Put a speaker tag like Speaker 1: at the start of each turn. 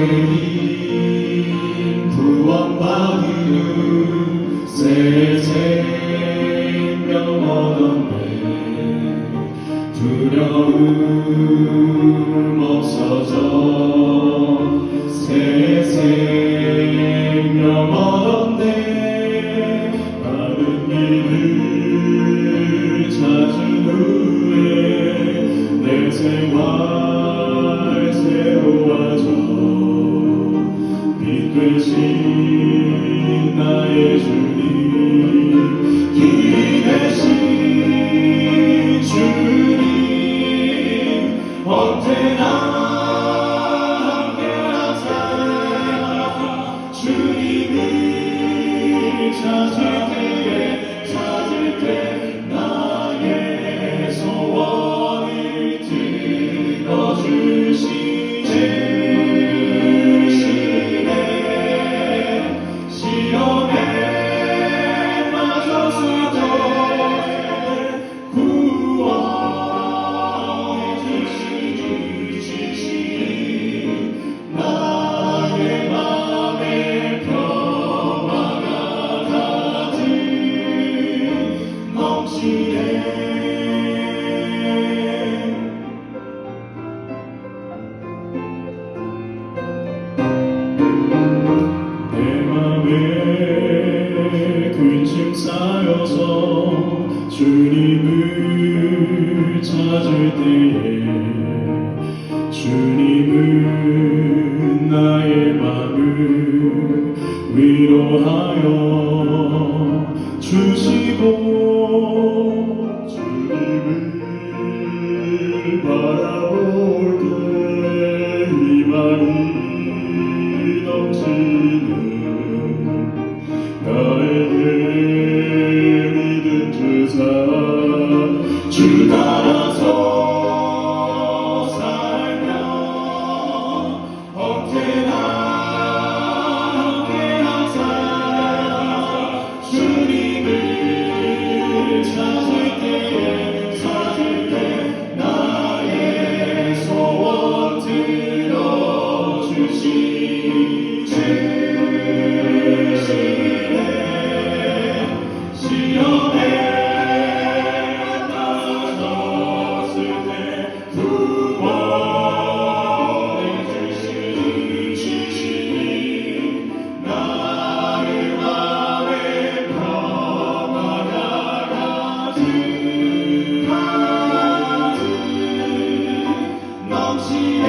Speaker 1: 주님 구원받은 새 생명 얻었네. 두려움 없어져 새 생명 얻었네. Jesus. 쌓여서 주님을 찾을 때에 주님은 나의 마음을 위로하여 주시고 longe.